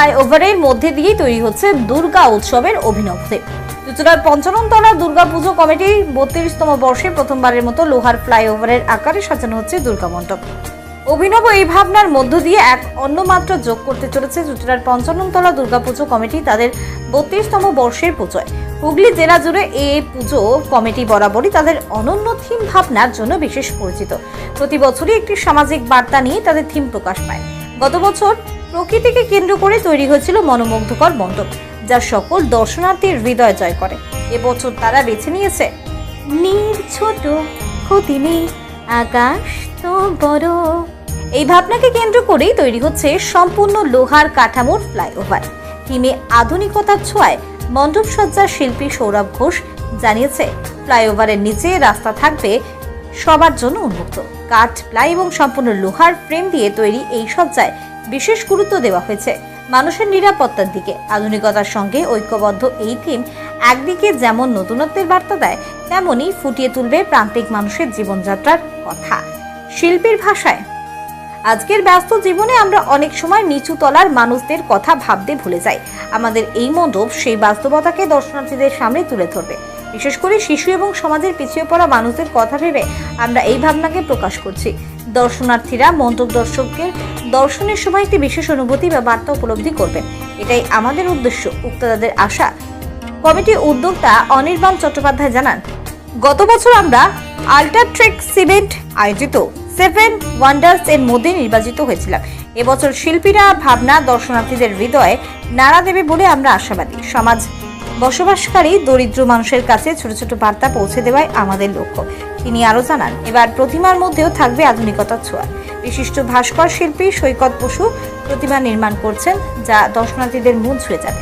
ফ্লাইওভারের মধ্যে দিয়েই তৈরি হচ্ছে দুর্গা উৎসবের অভিনব থিম চুচুড়ার পঞ্চাননতলা দুর্গাপুজো কমিটির বত্রিশতম বর্ষে প্রথমবারের মতো লোহার ফ্লাইওভারের আকারে সাজানো হচ্ছে দুর্গা মণ্ডপ। অভিনব এই ভাবনার মধ্য দিয়ে এক অন্য মাত্রা যোগ করতে চলেছে চুচুড়ার পঞ্চাননতলা দুর্গাপুজো কমিটি তাদের বত্রিশতম বর্ষের পুজোয়। হুগলি জেলা জুড়ে এই পুজো কমিটি বরাবরই তাদের অনন্য থিম ভাবনার জন্য বিশেষ পরিচিত। প্রতি বছরই একটি সামাজিক বার্তা নিয়ে তাদের থিম প্রকাশ পায়। গত বছর প্রকৃতিকে কেন্দ্র করে তৈরি হয়েছিল মনোমুগ্ধকর মণ্ডপ, যা সকল দর্শনার্থীর হৃদয় জয় করে। এবছর তারা বেছে নিয়েছে, নীল ছোট ক্ষতি নেই, আকাশ তো বড়। এই ভাবনাকে কেন্দ্র করেই তৈরি হচ্ছে সম্পূর্ণ লোহার কাঠামোর ফ্লাইওভার। থিমে আধুনিকতার ছোঁয়ায় মণ্ডপ সজ্জার শিল্পী সৌরভ ঘোষ জানিয়েছে, ফ্লাইওভারের নিচে রাস্তা থাকবে সবার জন্য উন্মুক্ত। কাঠ, প্লাই এবং সম্পূর্ণ লোহার ফ্রেম দিয়ে তৈরি এই সজ্জায় বিশেষ গুরুত্ব দেওয়া হয়েছে মানুষের নিরাপত্তার দিকে। আধুনিকতার সঙ্গে ঐক্যবদ্ধ এই থিম একদিকে যেমন নতুনত্বের বার্তা দেয় তেমনি ফুটিয়ে তুলবে প্রান্তিক মানুষের জীবনযাত্রার কথা। শিল্পীর ভাষায়, আজকের ব্যস্ত জীবনে আমরা অনেক সময় নিচু তলার মানুষদের কথা ভাবতে ভুলে যাই। আমাদের এই মণ্ডপ সেই বাস্তবতাকে দর্শনার্থীদের সামনে তুলে ধরবে। বিশেষ করে শিশু এবং সমাজের পিছিয়ে পড়া মানুষদের কথা ভেবে আমরা এই ভাবনাকে প্রকাশ করছি। দর্শনার্থীরা মণ্ডপ দর্শকের দর্শনের সময় একটি বিশেষ অনুভূতি বা বার্তা উপলব্ধি করবেন। এটাই আমাদের উদ্দেশ্য উক্তদাদের আশা। কমিটির উদ্যোক্তা অনির্বাণ চট্টোপাধ্যায় জানান, গত বছর আমরা আল্ট্রাট্রেক সিমেন্ট আয়োজিত সেভেন ওয়ান্ডার্স এর মধ্যে নির্বাচিত হয়েছিলাম। এবছর শিল্পীরা ভাবনা, দর্শনার্থীদের হৃদয়ে নাড়া দেবে বলে আমরা আশাবাদী। সমাজ বসবাসকারী, দরিদ্র মানুষের কাছে ছোট ছোট বার্তা পৌঁছে দেওয়াই আমাদের লক্ষ্য। তিনি আরও জানান, এবার প্রতিমার মধ্যেও থাকবে আধুনিকতার ছোঁয়া। বিশিষ্ট ভাস্কর শিল্পী সৈকত বসু প্রতিমা নির্মাণ করছেন, যা দর্শনার্থীদের মন ছুঁয়ে যাবে।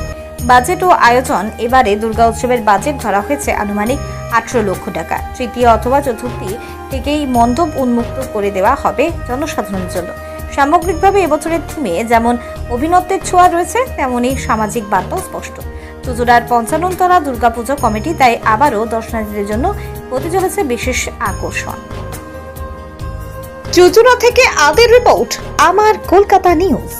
বাজেট ও আয়োজন, এবারে দুর্গা উৎসবের বাজেট ধরা হয়েছে আনুমানিক আঠেরো লক্ষ টাকা। তৃতীয় অথবা চতুর্থী থেকেই মণ্ডপ উন্মুক্ত করে দেওয়া হবে জনসাধারণের জন্য। সামগ্রিকভাবে এবছরের থিমে যেমন অভিনত্যের ছোঁয়া রয়েছে তেমনই সামাজিক বার্তাও স্পষ্ট। চুচুড়ার পঞ্চাননতলা দুর্গাপুজো কমিটি, তাই আবারও দর্শনার্থীদের জন্য হতে চলেছে বিশেষ আকর্ষণ। চুচুড়া থেকে আদের রিপোর্ট, আমার কলকাতা নিউজ।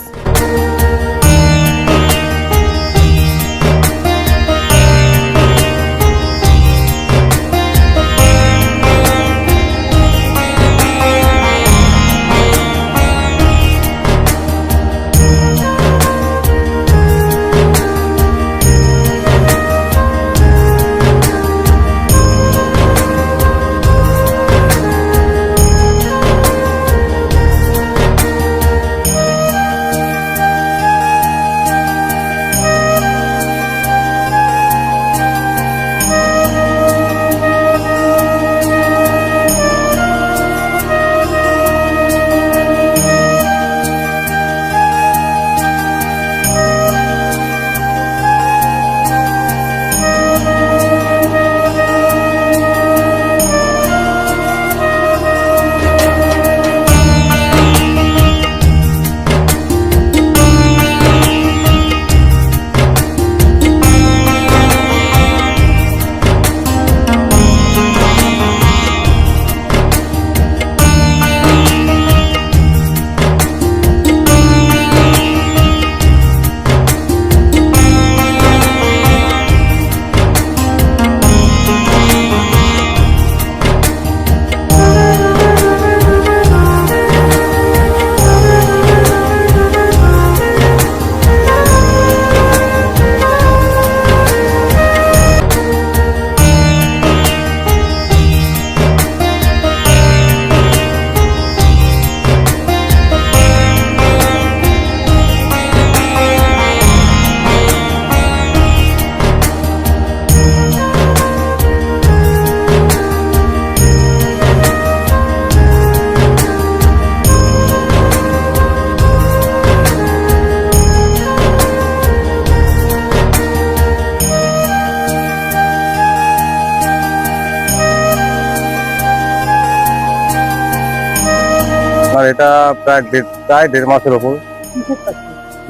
এটা প্রায় দেড় প্রায় দেড় মাসের ওপর।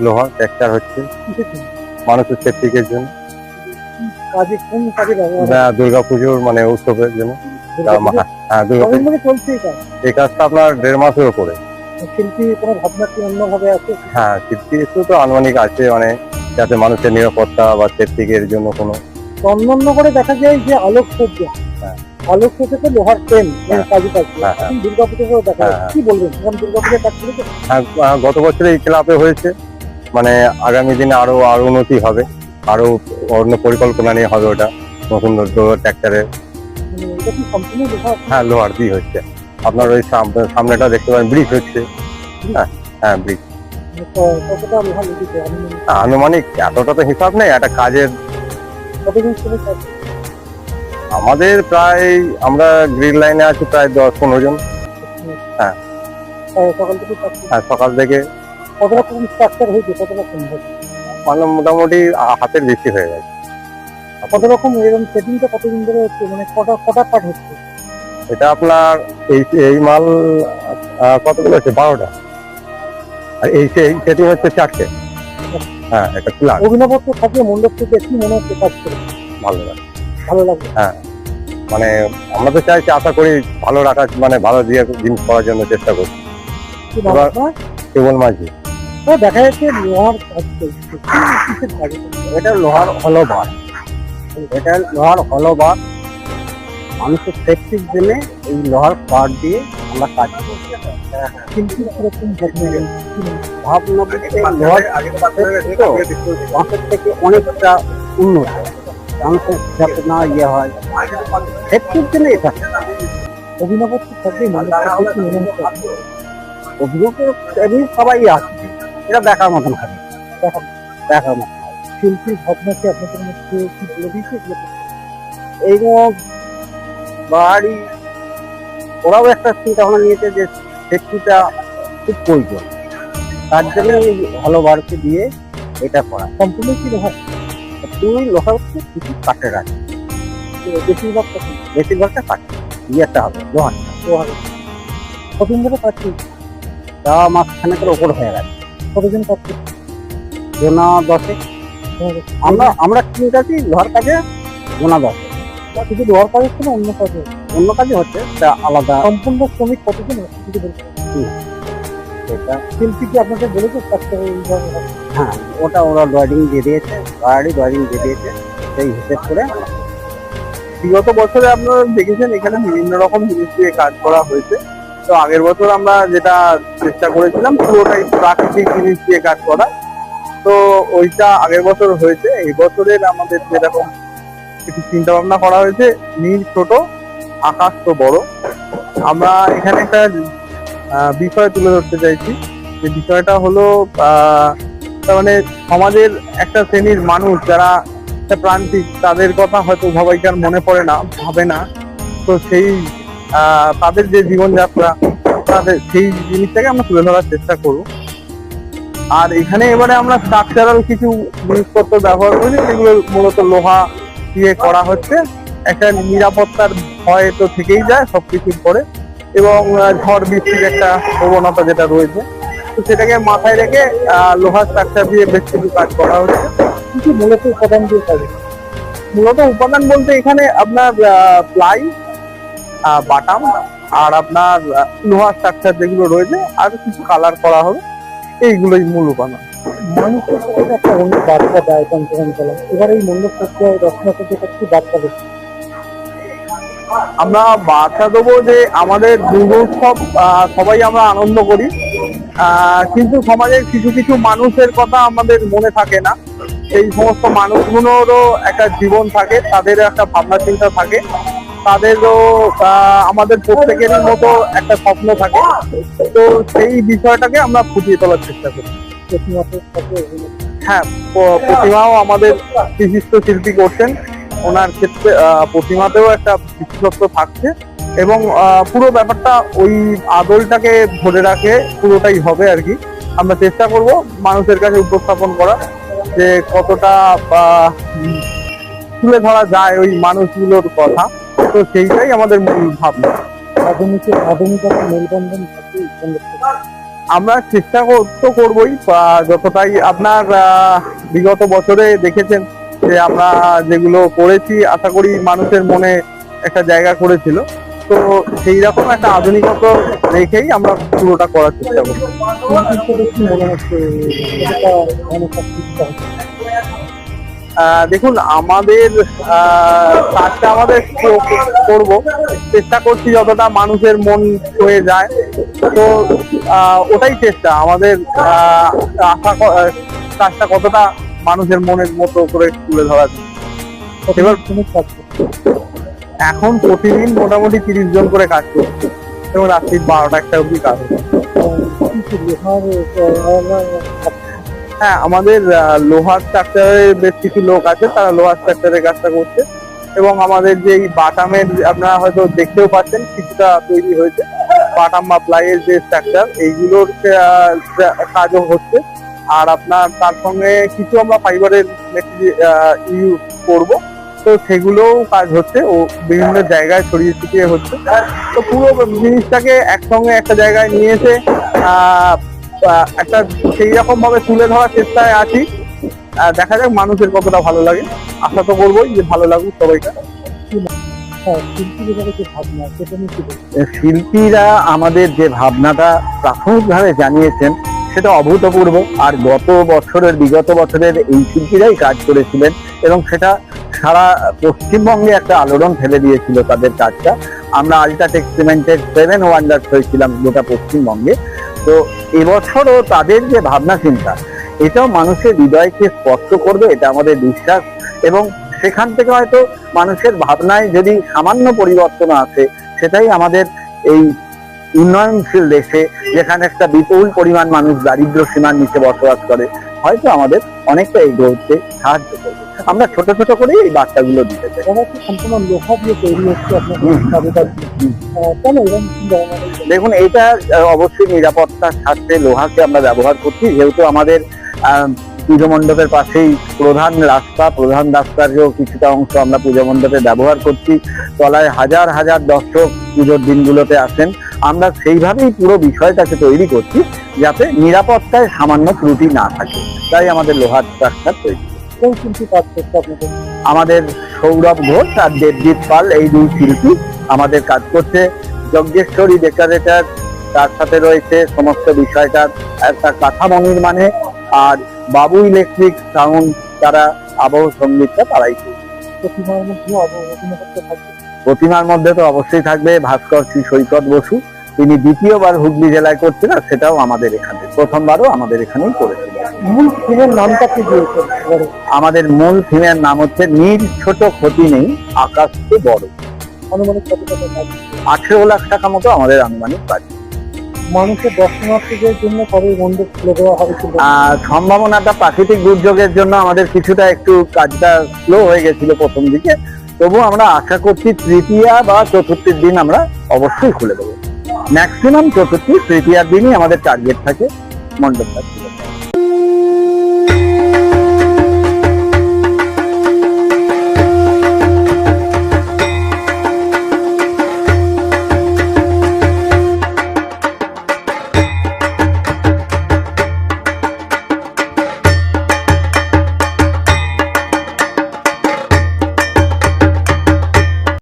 লোহা ট্র্যাকচার হচ্ছে। মানুষের সেফটিকের জন্য। কাজে কোন কাজে ব্যবহার দুর্গাপুজোর মানে উৎসবের জন্য। হ্যাঁ দুর্গা কখন থেকে চলছে এই কাজটা আপনার দেড় মাসের ওপরে। শিল্পী কোনো ভাবনা কি অন্যভাবে আছে? হ্যাঁ কীর্তি একটু তো আনুমানিক আছে মানে যাতে মানুষের নিরাপত্তা বা সেফটিকের জন্য কোনো অন্যান্য করে দেখা যায় যে আলোকসজ্জা। হ্যাঁ। আলোকসজ্জাতে লোহার হ্যাঁ। কাজে কাজ। হ্যাঁ, হ্যাঁ। দুর্গাপুজোতেও দেখা হ্যাঁ, কি বলবেন এখন দুর্গাপুজোর কাজ হ্যাঁ গত বছর এই ক্লাবে হয়েছে। মানে আগামী দিনে আরও আরও উন্নতি হবে। আরও অন্য পরিকল্পনা নিয়ে হবে ওটা। নতুন ট্র্যাক্টরের মানে হ্যাঁ লোহার দিয়ে হচ্ছে। আপনার ওই সাম- সামনেটা দেখতে পারেন ব্রিজ হচ্ছে। হ্যাঁ হ্যাঁ ব্রিজ। মানে আনুমানিক? এতটা তো হিসাব নেই একটা কাজের কাজ? আমাদের প্রায় আমরা গ্রিল লাইনে আছি প্রায় দশ পনেরো জন। হ্যাঁ। সকাল থেকে হ্যাঁ সকাল থেকে। কত রকম স্ট্রাকচার হয়েছে কত রকম মানে মোটামুটি হাতের বেশি হয়ে গেছে। কত রকম এরকম সেটিংটা কতদিন ধরে হচ্ছে? মানে কটা কটা পার্ট হচ্ছে? এটা আপনার এই এই মাল কতগুলো আছে বারোটা। আর এই সেটিং হচ্ছে চারটে। হ্যাঁ এটা প্লান অভিনবত্ব থাকলে মণ্ডপ থেকে কি মনে হচ্ছে কাজ করে ভালো লাগে। ভালো লাগবে। মানে আমরা তো চাইছি আশা করি ভালো রাখার মানে ভালো দিয়ে জিনিস করার জন্য চেষ্টা করছি? কেবল মাঝি তো দেখা যাচ্ছে লোহার এটা? লোহার হলো বার এটা লোহার হলো বার মানুষের সেফটির জন্য এই লোহার বার দিয়ে আমরা কাজ করছি শিল্পীর কীরকম যত্ন নেন? কি নেন? ভাবনা লোহার বাঁশের থেকে অনেকটা উন্নত মানুষের যাতে না ইয়ে হয় সেফটির জন্য এটা অভিনবত্ব থাকলে মণ্ডপ থেকে কি মনে হচ্ছে অভিযোগ এমনি সবাই আছে এটা দেখার মতন দেখা দেখার মতন। শিল্পীর ভাবনা কি আপনাদের মধ্যে কি বলে? এইগুলো বাড়ি। ওরাও একটা চিন্তা ভাবনা নিয়েছে যে সেফটিটা খুব প্রয়োজন। তার জন্য এই ভালো বাড়িতে দিয়ে এটা করা। সম্পূর্ণ কি লোহার তুমি লোহার উপরে কিছু কাঠের আছে বেশিরভাগটা কাঠ ইয়েটা হবে লোহার কতদিন ধরে করছে তা ওপর হয়ে গেছে। কাজ করছে জোনা দশে। আমরা আমরা ঠিক আছি লোহার কাজে? জোনা দশে। শুধু লোহার কাজ হচ্ছে না অন্য কাজে? অন্য কাজে হচ্ছে তা আলাদা। সম্পূর্ণ শ্রমিক যদি বলতে সেটা। শিল্পী কি আপনাকে বলেছে? হ্যাঁ ওটা ওরা ড্রয়িং দিয়ে দিয়েছে গাড়ি ড্রয়িং দিয়ে দিয়েছে সেই হিসেব করে বিগত বছরে আপনারা দেখেছেন, এখানে বিভিন্ন রকম জিনিস দিয়ে কাজ করা হয়েছে। তো আগের বছর আমরা যেটা চেষ্টা করেছিলাম পুরোটাই প্রাকৃতিক জিনিস দিয়ে কাজ করা। তো ওইটা আগের বছর হয়েছে। এই বছরের আমাদের যেরকম কিছু চিন্তা ভাবনা করা হয়েছে, নীল ছোট, আকাশ তো বড়। আমরা এখানে একটা বিষয় তুলে ধরতে চাইছি। যে বিষয়টা হলো মানে সমাজের একটা শ্রেণির মানুষ যারা একটা প্রান্তিক তাদের কথা হয়তো সবাইকার মনে পড়ে না, ভাবে না। তো সেই তাদের যে জীবনযাত্রা, তাদের সেই জিনিসটাকে আমরা তুলে ধরার চেষ্টা করব। আর এখানে এবারে আমরা স্ট্রাকচারাল কিছু জিনিসপত্র ব্যবহার করি, যেগুলো মূলত লোহা দিয়ে করা হচ্ছে। একটা নিরাপত্তার ভয় তো থেকেই যায় সবকিছুর পরে, এবং ঝড় বৃষ্টির একটা প্রবণতা যেটা রয়েছে। তো সেটাকে মাথায় রেখে লোহার স্ট্রাকচার দিয়ে বেশ কিছু কাজ করা হচ্ছে। কি কি মূলত উপাদান দিয়ে কাজ মূলত উপাদান বলতে এখানে আপনার প্লাই বাটাম আর আপনার লোহার স্ট্রাকচার যেগুলো রয়েছে আর কিছু কালার করা হবে। এইগুলোই মূল উপাদান। মানুষের কাছে একটা অন্য বার্তা দেয় পঞ্চগঞ্চলা এবার এই মণ্ডপ প্রক্রিয়ায় রচনা করতে কি বার্তা দিচ্ছে আমরা বার্তা দেবো যে আমাদের দুর্গোৎসব সবাই আমরা আনন্দ করি। কিন্তু সমাজের কিছু কিছু মানুষের কথা আমাদের মনে থাকে না। সেই সমস্ত মানুষগুলোরও একটা জীবন থাকে তাদের একটা ভাবনা চিন্তা থাকে। তাদেরও আমাদের প্রত্যেকের মতো একটা স্বপ্ন থাকে। তো সেই বিষয়টাকে আমরা ফুটিয়ে তোলার চেষ্টা করি। হ্যাঁ প্রতিমাও আমাদের বিশিষ্ট শিল্পী করছেন। ওনার ক্ষেত্রে প্রতিমাতেও একটা বিশেষত্ব থাকছে। এবং পুরো ব্যাপারটা ওই আদলটাকে ধরে রাখে পুরোটাই হবে আর কি। আমরা চেষ্টা করব মানুষের কাছে উপস্থাপন করা যে কতটা তুলে ধরা যায় ওই মানুষগুলোর কথা। তো সেইটাই আমাদের মূল ভাবনা। মেলবন্ধন। আমরা চেষ্টা তো করবোই যতটাই আপনার আহ, বিগত বছরে দেখেছেন যে আমরা যেগুলো করেছি আশা করি মানুষের মনে একটা জায়গা করেছিল। তো সেই রকম একটা আধুনিকতা রেখেই আমরা পুরোটা করার চেষ্টা করি দেখুন, আমাদের কাজটা আমাদের করব। চেষ্টা করছি যতটা মানুষের মন হয়ে যায়। তো ওটাই চেষ্টা। আমাদের আশা কাজটা কতটা মানুষের মনের মতো করে তুলে ধরা যায়। এবার এখন প্রতিদিন মোটামুটি তিরিশ জন করে কাজ করছে। এবং রাত্রি বারোটা একটা অব্দি কাজ হ্যাঁ আমাদের লোহার স্ট্রাকচারের বেশ কিছু লোক আছে, তারা লোহার স্ট্রাকচারের কাজটা করছে। এবং আমাদের যে এই বাটামের, আপনারা হয়তো দেখতেও পাচ্ছেন, কিছুটা তৈরি হয়েছে। বাটাম বা প্লাইয়ের যে স্ট্রাকচার এইগুলোর কাজও হচ্ছে। আর আপনার, তার সঙ্গে কিছু আমরা ফাইবারের ইউজ করব। তো সেগুলোও কাজ হচ্ছে। ও বিভিন্ন জায়গায় ছড়িয়ে ছিটিয়ে হচ্ছে। তো পুরো জিনিসটাকে একসঙ্গে একটা জায়গায় নিয়ে এসে একটা সেই রকম ভাবে তুলে ধরার চেষ্টায় আছি। দেখা যাক মানুষের কতটা ভালো লাগে। আশা তো করবোই যে ভালো লাগুক সবাইকে। হ্যাঁ? শিল্পীরা আমাদের যে ভাবনাটা প্রাথমিকভাবে জানিয়েছেন সেটা অভূতপূর্ব। আর গত বছরের বিগত বছরের এই শিল্পীরাই কাজ করেছিলেন এবং সেটা সারা পশ্চিমবঙ্গে একটা আলোড়ন ফেলে দিয়েছিল তাদের কাজটা। আমরা আল্ট্রাটেক সিমেন্টের সেভেন ওয়ান্ডার্স হয়েছিলাম গোটা পশ্চিমবঙ্গে। তো এবছরও তাদের যে ভাবনা চিন্তা, এটাও মানুষের হৃদয়কে স্পর্শ করবে, এটা আমাদের বিশ্বাস। এবং সেখান থেকে হয়তো মানুষের ভাবনায় যদি সামান্য পরিবর্তন আসে, সেটাই আমাদের এই উন্নয়নশীল দেশে যেখানে একটা বিপুল পরিমাণ মানুষ দারিদ্র সীমার নিচে বসবাস করে হয়তো আমাদের অনেকটা এগোতে সাহায্য করবে। আমরা ছোট ছোট করে এই বার্তাগুলো দিতে চাই। সম্পূর্ণ লোহা দিয়ে তৈরি হচ্ছে দেখুন এটা অবশ্যই নিরাপত্তার স্বার্থে লোহাকে আমরা ব্যবহার করছি যেহেতু আমাদের আহ, পুজো মণ্ডপের পাশেই প্রধান রাস্তা প্রধান রাস্তারও কিছুটা অংশ আমরা পুজো মণ্ডপে ব্যবহার করছি। তলায় হাজার হাজার দর্শক পুজোর দিনগুলোতে আসেন। আমরা সেইভাবেই পুরো বিষয়টাকে তৈরি করছি যাতে নিরাপত্তায় সামান্য ত্রুটি না থাকে। তাই আমাদের লোহার স্ট্রাকচার তৈরি। আমাদের সৌরভ ঘোষ আর দেবজিৎ পাল এই দুই শিল্পী আমাদের কাজ করছে। যজ্ঞেশ্বরী ডেকোরেটর তার সাথে রয়েছে সমস্ত বিষয়টার একটা কাঠামো নির্মাণে। আর বাবু ইলেকট্রিক সাউন্ড তারা আবহ সঙ্গীতটা তারাই। প্রতিমার মধ্যে তো অবশ্যই থাকবে ভাস্কর শ্রী সৈকত বসু। তিনি দ্বিতীয়বার হুগলি জেলায় করছেন আর সেটাও আমাদের এখানে প্রথমবারও আমাদের এখানেই করেছিলেন মূল থিমের নামটা কি দিয়েছেন আমাদের মূল থিমের নাম হচ্ছে নীল ছোট ক্ষতি নেই আকাশ তো বড়। আনুমানিক আঠেরো লাখ টাকা মতো আমাদের আনুমানিক বাজেট। মানুষের দর্শনার্থীদের জন্য কবে মন্দির খুলে দেওয়া হবে সম্ভাবনাটা প্রাকৃতিক দুর্যোগের জন্য আমাদের কিছুটা একটু কাজটা স্লো হয়ে গেছিল প্রথম দিকে। তবু আমরা আশা করছি তৃতীয়া বা চতুর্থীর দিন আমরা অবশ্যই খুলে দেবো। ম্যাক্সিমাম চতুর্থী, তৃতীয়ার দিনই আমাদের টার্গেট থাকে মণ্ডপটা খুলে